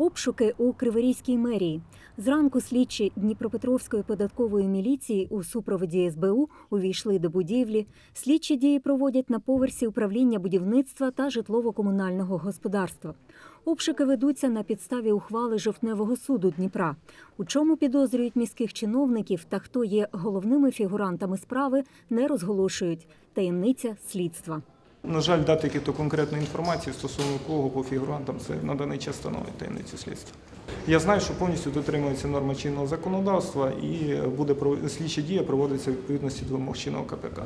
Обшуки у Криворізькій мерії. Зранку слідчі Дніпропетровської податкової міліції у супроводі СБУ увійшли до будівлі. Слідчі дії проводять на поверсі управління будівництва та житлово-комунального господарства. Обшуки ведуться на підставі ухвали жовтневого суду Дніпра. У чому підозрюють міських чиновників та хто є головними фігурантами справи, не розголошують. Таємниця слідства. На жаль, дати якусь конкретну інформацію стосовно кого по фігурантам це на даний час становить таємницю слідства. Я знаю, що повністю дотримується норма чинного законодавства і буде слідчі дія проводиться в відповідності до вимог чинного КПК.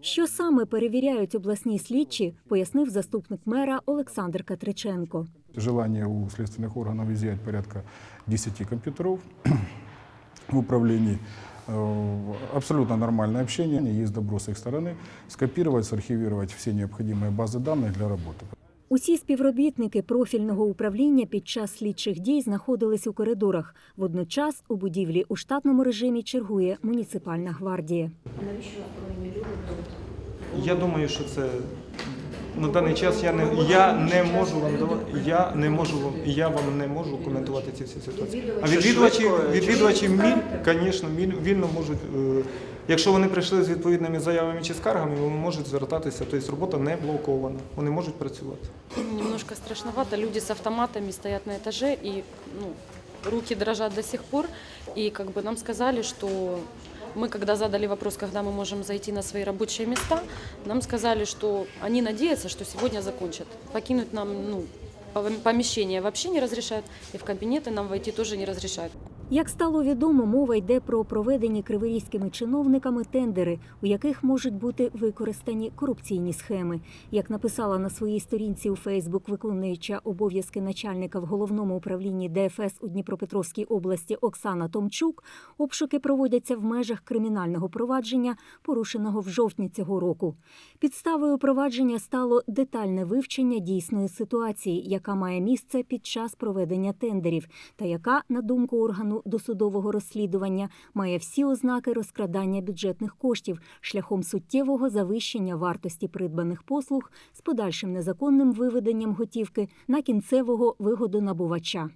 Що саме перевіряють обласні слідчі, пояснив заступник мера Олександр Катриченко. Желание у следственных органов изъять порядка 10 компьютеров в управлении. Э, Абсолютно нормальное общение, есть добро с их стороны. Скопировать, сархивировать все необходимые базы данных для работы. Усі співробітники профільного управління під час слідчих дій знаходились у коридорах. Водночас у будівлі у штатному режимі чергує муніципальна гвардія. Я думаю, що це на даний час я не я не можу вам давати. Я не можу вам я вам не можу коментувати ці всі ситуації. А відвідувачі відвідувачі міль, звісно, міль, вільно можуть. е, Якщо вони прийшли з відповідними заявами чи скаргами, вони можуть звертатися. Тобто робота не блокована. Вони можуть працювати. Немножко страшновато. Люди с автоматами стоят на этаже, и ну, руки дрожат до сих пор. И как бы нам сказали, что мы, когда задали вопрос, когда мы можем зайти на свои рабочие места, нам сказали, что они надеются, что сегодня закончат. Покинуть нам ну, пом- помещение вообще не разрешают, и в кабинеты нам войти тоже не разрешают. Як стало відомо, мова йде про проведені криворізькими чиновниками тендери, у яких можуть бути використані корупційні схеми. Як написала на своїй сторінці у Фейсбук виконуюча обов'язки начальника в головному управлінні ДФС у Дніпропетровській області Оксана Томчук, обшуки проводяться в межах кримінального провадження, порушеного в жовтні цього року. Підставою провадження стало детальне вивчення дійсної ситуації, яка має місце під час проведення тендерів, та яка, на думку органу досудового розслідування, має всі ознаки розкрадання бюджетних коштів шляхом суттєвого завищення вартості придбаних послуг з подальшим незаконним виведенням готівки на кінцевого вигодонабувача.